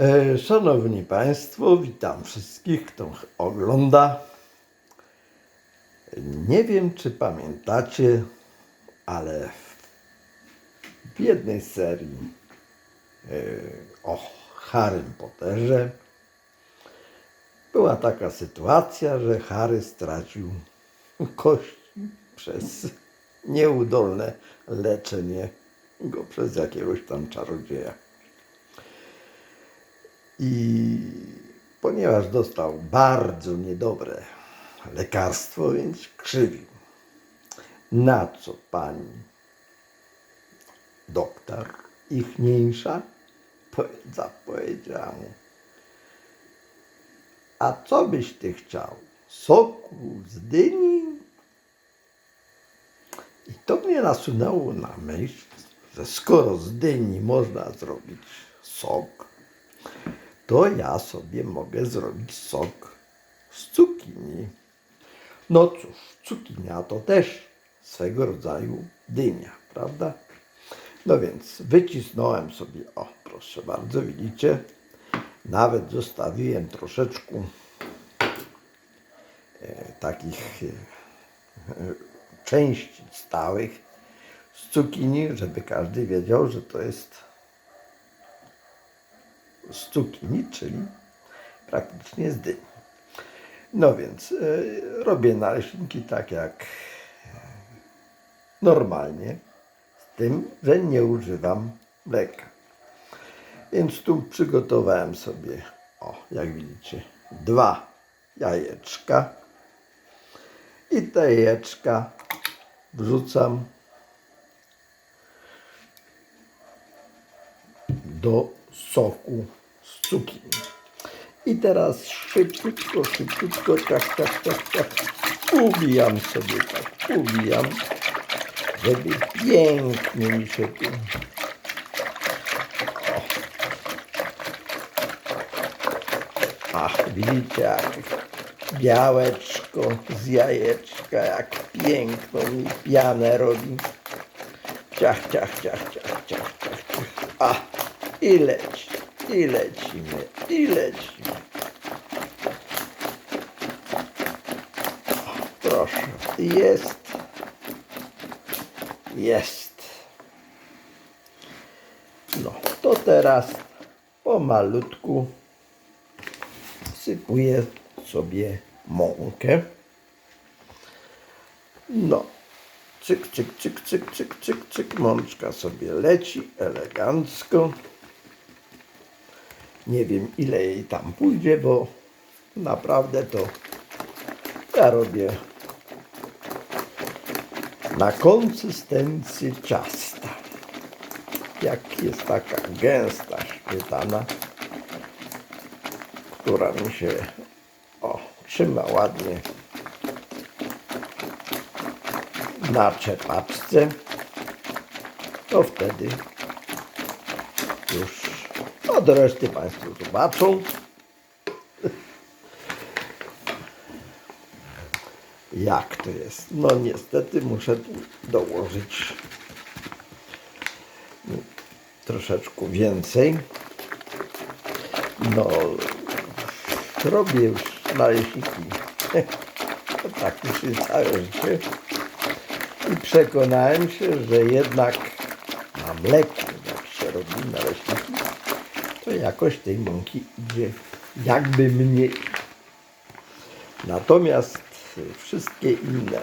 E, Szanowni Państwo, witam wszystkich, kto ogląda. Nie wiem, czy pamiętacie, ale w jednej serii e, o Harrym Potterze była taka sytuacja, że Harry stracił kości przez nieudolne leczenie go przez jakiegoś tam czarodzieja. I ponieważ dostał bardzo niedobre lekarstwo, więc krzywił. Na co pani doktor ichniejsza po- zapowiedziała mu. A co byś ty chciał? Soku z dyni? I to mnie nasunęło na myśl, że skoro z dyni można zrobić sok, to ja sobie mogę zrobić sok z cukinii. No cóż, cukinia to też swego rodzaju dynia, prawda? No więc wycisnąłem sobie, o proszę bardzo, widzicie, nawet zostawiłem troszeczkę e, takich e, e, części stałych z cukinii, żeby każdy wiedział, że to jest z cukinii, czyli praktycznie z dyni. No więc y, robię naleśniki tak jak normalnie, z tym, że nie używam mleka. Więc tu przygotowałem sobie, o jak widzicie, dwa jajeczka i te jajeczka wrzucam do soku I teraz szybciutko, szybciutko, tak, tak, tak, tak, ubijam sobie tak, ubijam, żeby pięknie mi się tu... O. Ach, widzicie jak białeczko z jajeczka, jak piękną mi pianę robi. Ciach, ciach, ciach, ciach, ciach, ciach, ciach. A, i leci, i lecimy, i lecimy. Proszę, jest, jest. No, to teraz pomalutku sypuję sobie mąkę. No, cyk, cyk, cyk, cyk, cyk, cyk, cyk, mączka sobie leci elegancko. Nie wiem ile jej tam pójdzie, bo naprawdę to ja robię na konsystencji ciasta. Jak jest taka gęsta śmietana, która mi się o, trzyma ładnie na czepaczce, to wtedy już od reszty Państwo zobaczą. Jak to jest? No niestety muszę tu dołożyć troszeczkę więcej. No, robię już naleśniki. tak już jest całe życie. I przekonałem się, że jednak na mleku, jak się robi naleśniki, to jakoś tej mąki idzie jakby mniej. Natomiast wszystkie inne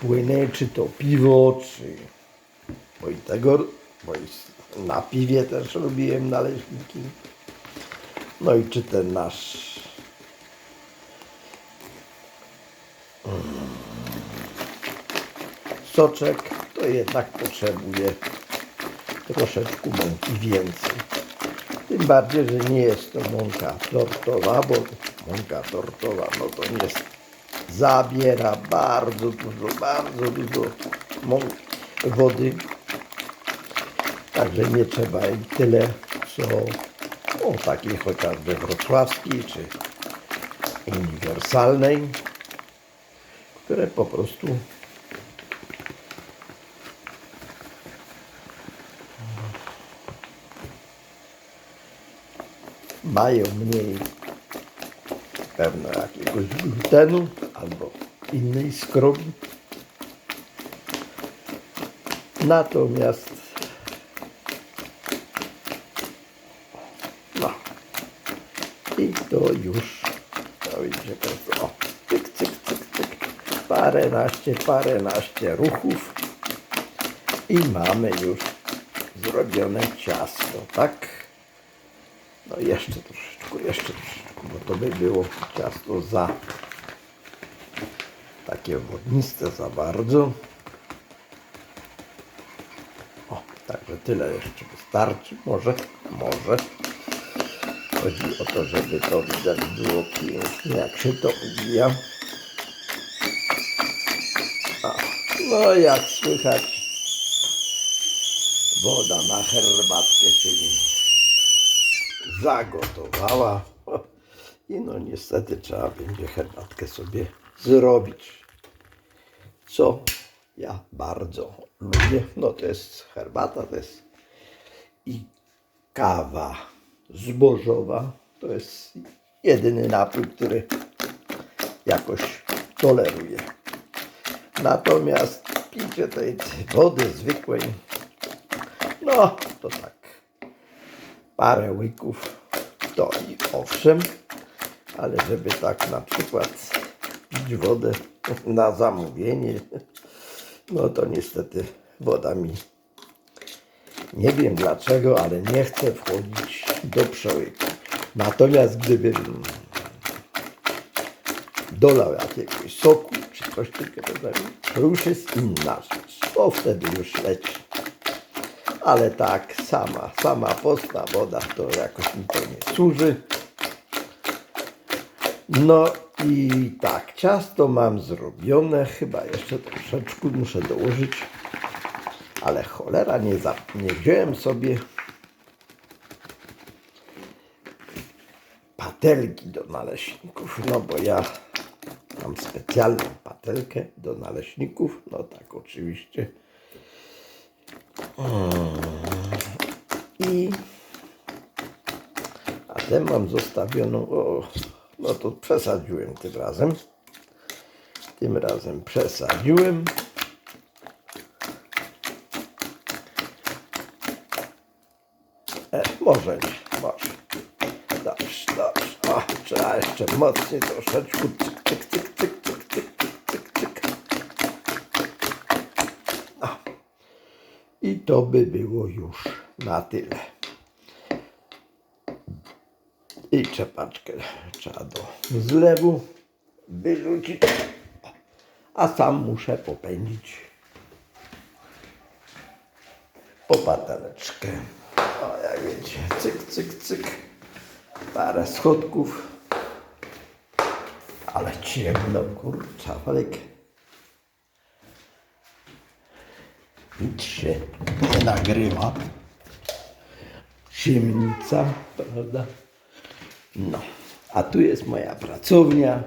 płyny, czy to piwo, czy bo i tego, bo i na piwie też robiłem naleśniki. No i czy ten nasz soczek, to jednak potrzebuje troszeczkę mąki więcej. Tym bardziej, że nie jest to mąka tortowa, bo mąka tortowa, no to nie zabiera bardzo dużo, bardzo dużo wody. Także nie trzeba jej tyle, co o takiej chociażby wrocławskiej, czy uniwersalnej, które po prostu mają mniej pewno jakiegoś glutenu albo innej skrobi. Natomiast no i to już to idzie bardzo o, cyk, cyk, cyk, cyk paręnaście, paręnaście ruchów i mamy już zrobione ciasto, tak? No jeszcze troszeczkę, jeszcze troszeczkę, bo to by było ciasto za takie wodniste za bardzo. O, także tyle jeszcze wystarczy, może, może. Chodzi o to, żeby to widać było pięknie, jak się to ubija. No jak słychać, woda na herbatkę się zagotowała. I no niestety trzeba będzie herbatkę sobie zrobić. Co ja bardzo lubię. No to jest herbata, to jest i kawa zbożowa. To jest jedyny napój, który jakoś toleruję. Natomiast picie tej wody zwykłej, no to tak parę łyków to i owszem, ale żeby tak na przykład pić wodę na zamówienie, no to niestety woda mi nie wiem dlaczego, ale nie chce wchodzić do przełyku. Natomiast gdybym dolał jakiegoś soku czy coś takiego, to już jest inna rzecz. To wtedy już leci. Ale tak, sama, sama postna woda to jakoś mi to nie służy. No i tak, ciasto mam zrobione, chyba jeszcze troszeczkę muszę dołożyć, ale cholera nie, za, nie wziąłem sobie patelki do naleśników, no bo ja mam specjalną patelkę do naleśników, no tak oczywiście. I a tę mam zostawioną. O, no to przesadziłem tym razem. Tym razem przesadziłem. E, może nie, może. Dobrze, dobrze. O, trzeba jeszcze mocniej troszeczkę. Cyk, cyk, cyk, cyk, cyk, cyk, cyk, cyk. O. I to by było już na tyle. I czepaczkę trzeba do zlewu wyrzucić. A sam muszę popędzić po pateleczkę. O, jak wiecie, cyk, cyk, cyk. Parę schodków. Ale ciemno, kurcza, walek. Się nie nagrywa. Ciemnica, prawda? No, a tu jest moja pracownia.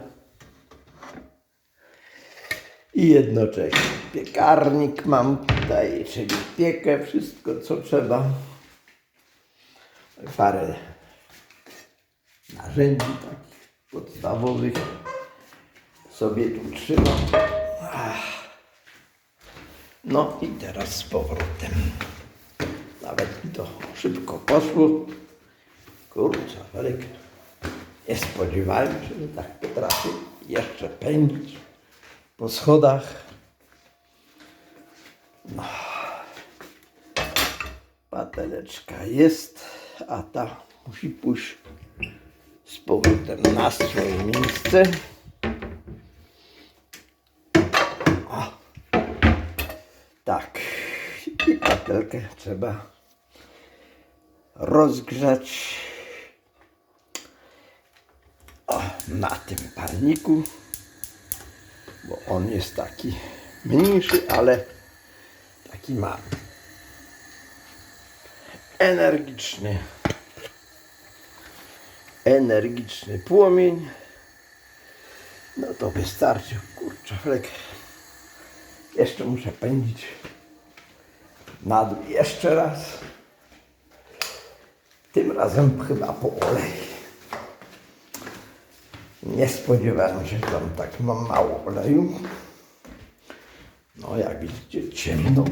I jednocześnie piekarnik mam tutaj, czyli piekę, wszystko co trzeba. Parę narzędzi takich podstawowych sobie tu trzymam. Ach. No i teraz z powrotem. Nawet mi to szybko poszło. Kurczę, Felek. Nie spodziewałem się, że tak potrafię jeszcze pędzić po schodach. No. Pateleczka jest, a ta musi pójść z powrotem na swoje miejsce. O. Tak. I patelkę trzeba rozgrzać o, na tym parniku, bo on jest taki mniejszy, ale taki mały. Energiczny, energiczny płomień. No to wystarczy. Kurczę, flek. Jeszcze muszę pędzić na dół jeszcze raz. Tym razem chyba po olej. Nie spodziewałem się, że tam tak mam mało oleju. No jak widzicie ciemno.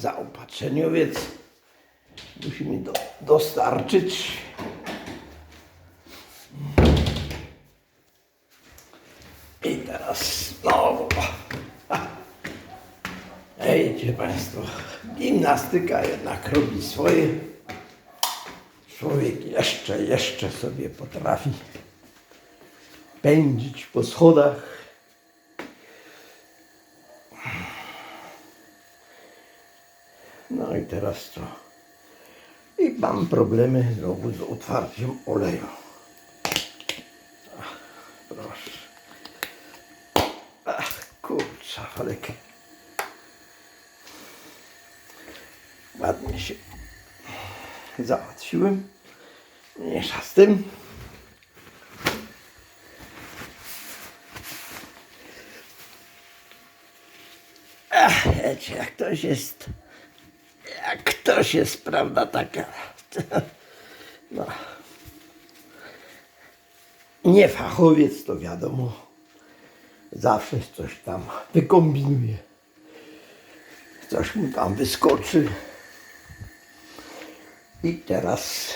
Zaopatrzeniowiec musi mi do, dostarczyć. I teraz znowu. Ejcie Państwo, gimnastyka jednak robi swoje. Człowiek jeszcze, jeszcze sobie potrafi pędzić po schodach. No i teraz co? I mam problemy znowu z otwarciem oleju. Ach, proszę. Ach, kurczę, ale ładnie się załatwiłem. Mniejsza z tym. Ach, wiecie, jak ktoś jest, jak ktoś jest, prawda, taka, no, nie fachowiec, to wiadomo, zawsze coś tam wykombinuje. Coś mu tam wyskoczy. I teraz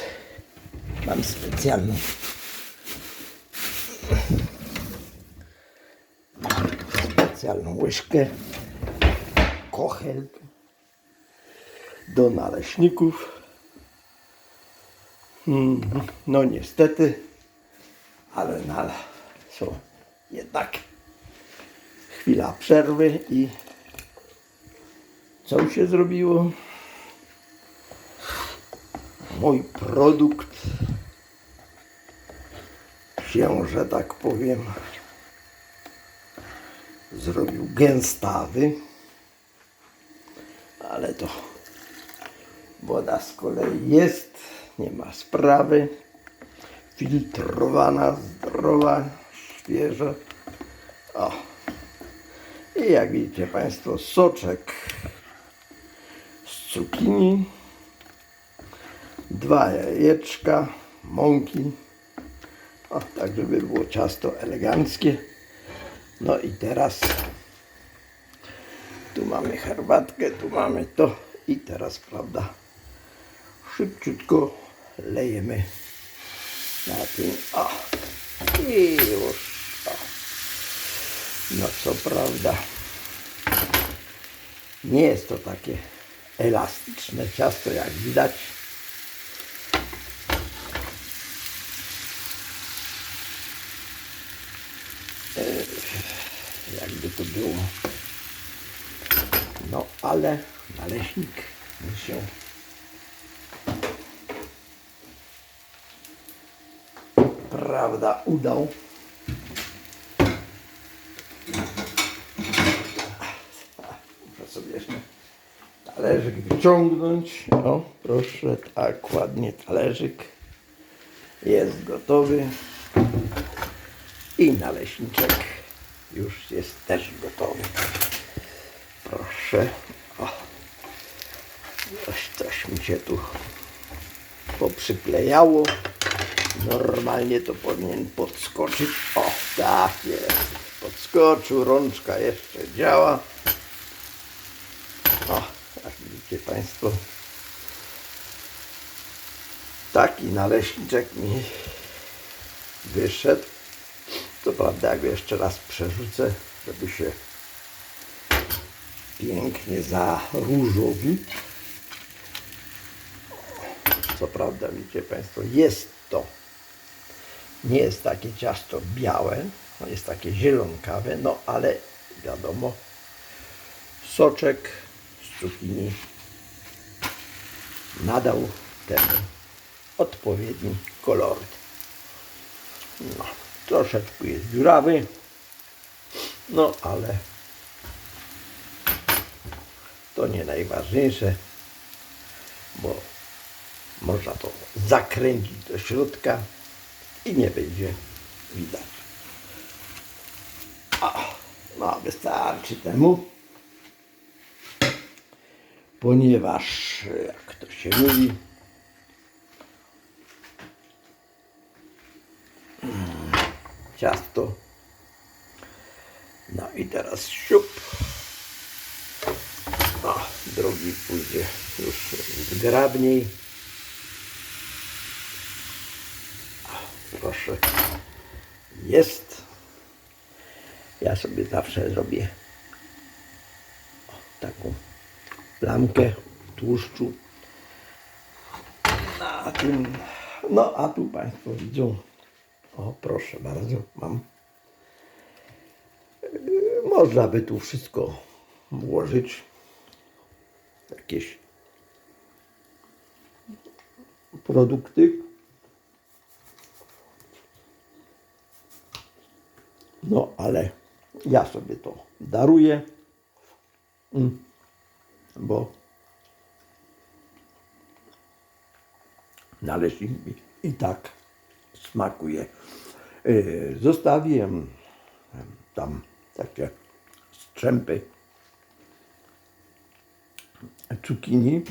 mam specjalną specjalną łyżkę kochel do naleśników. Mm, No niestety, ale na, są jednak chwila przerwy i co się zrobiło? Mój produkt się, że tak powiem, zrobił gęstawy, ale to woda z kolei jest, nie ma sprawy, filtrowana, zdrowa, świeża. O. I jak widzicie Państwo, soczek z cukinii, dwa jajeczka, mąki, o, tak żeby było ciasto eleganckie. No i teraz tu mamy herbatkę, tu mamy to i teraz, prawda, szybciutko lejemy na tym, o, i już, o. No co prawda, nie jest to takie elastyczne ciasto, jak widać. Jakby to było. No ale naleśnik się prawda udał. Muszę sobie jeszcze talerzyk wyciągnąć. O, proszę, tak ładnie talerzyk jest gotowy. I naleśniczek już jest też gotowy. Proszę. O. Coś, coś mi się tu poprzyklejało. Normalnie to powinien podskoczyć. O, tak jest. Podskoczył, rączka jeszcze działa. O, jak widzicie Państwo. Taki naleśniczek mi wyszedł. To prawda, jak jeszcze raz przerzucę, żeby się pięknie zaróżowi. Co prawda, widzicie Państwo, jest to, nie jest takie ciasto białe, no jest takie zielonkawe, no ale wiadomo, soczek z cukinii nadał temu odpowiedni koloryt. No, troszeczkę jest dziurawy, no ale to nie najważniejsze, bo można to zakręcić do środka i nie będzie widać. O, no wystarczy temu. ponieważ, jak to się mówi, ciasto. No i teraz siup. O, drugi pójdzie już zgrabniej. Proszę. Jest. Ja sobie zawsze zrobię taką plamkę tłuszczu na tym. No a tu Państwo widzą. O, proszę bardzo, mam. Yy, Można by tu wszystko włożyć. Jakieś produkty. No, ale ja sobie to daruję, Mm. bo należy mi i tak smakuje. Yy, Zostawiłem tam takie strzępy cukinii,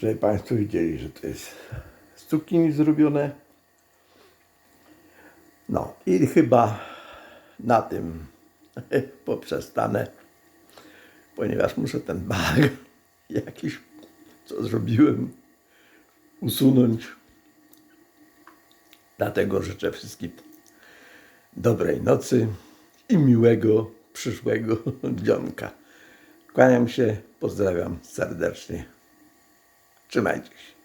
żeby Państwo widzieli, że to jest z cukinii zrobione. No i chyba na tym poprzestanę, ponieważ muszę ten bag jakiś, co zrobiłem, usunąć. Dlatego życzę wszystkim dobrej nocy i miłego przyszłego dzionka. Kłaniam się, pozdrawiam serdecznie. Trzymajcie się.